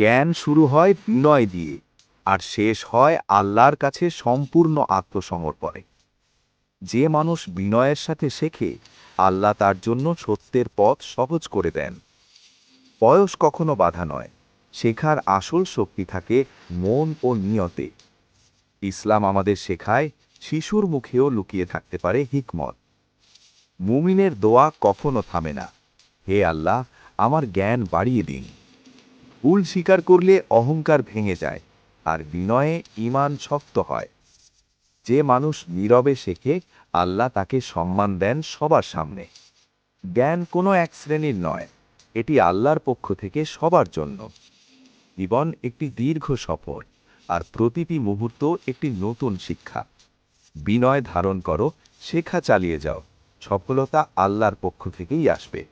জ্ঞান শুরু হয় বিনয় দিয়ে, আর শেষ হয় আল্লাহর কাছে সম্পূর্ণ আত্মসমর্পণে। যে মানুষ বিনয়ের সাথে শেখে, আল্লাহ তার জন্য সত্যের পথ সহজ করে দেন। বয়স কখনো বাধা নয়, শেখার আসল শক্তি থাকে মন ও নিয়তে। ইসলাম আমাদের শেখায়, শিশুর মুখেও লুকিয়ে থাকতে পারে হিকমত। মুমিনের দোয়া কখনো থামে না। হে আল্লাহ, আমার জ্ঞান বাড়িয়ে দিন। ভুল স্বীকার করলে অহংকার ভেঙে যায় আর বিনয়ে ঈমান শক্ত হয়। যে মানুষ নীরবে শেখে, আল্লাহ তাকে সম্মান দেন সবার সামনে। জ্ঞান কোনো এক শ্রেণির নয়, এটি আল্লাহর পক্ষ থেকে সবার জন্য। জীবন একটি দীর্ঘ সফর আর প্রতিটি মুহূর্ত একটি নতুন শিক্ষা। বিনয় ধারণ করো, শেখা চালিয়ে যাও, সফলতা আল্লাহর পক্ষ থেকেই আসবে।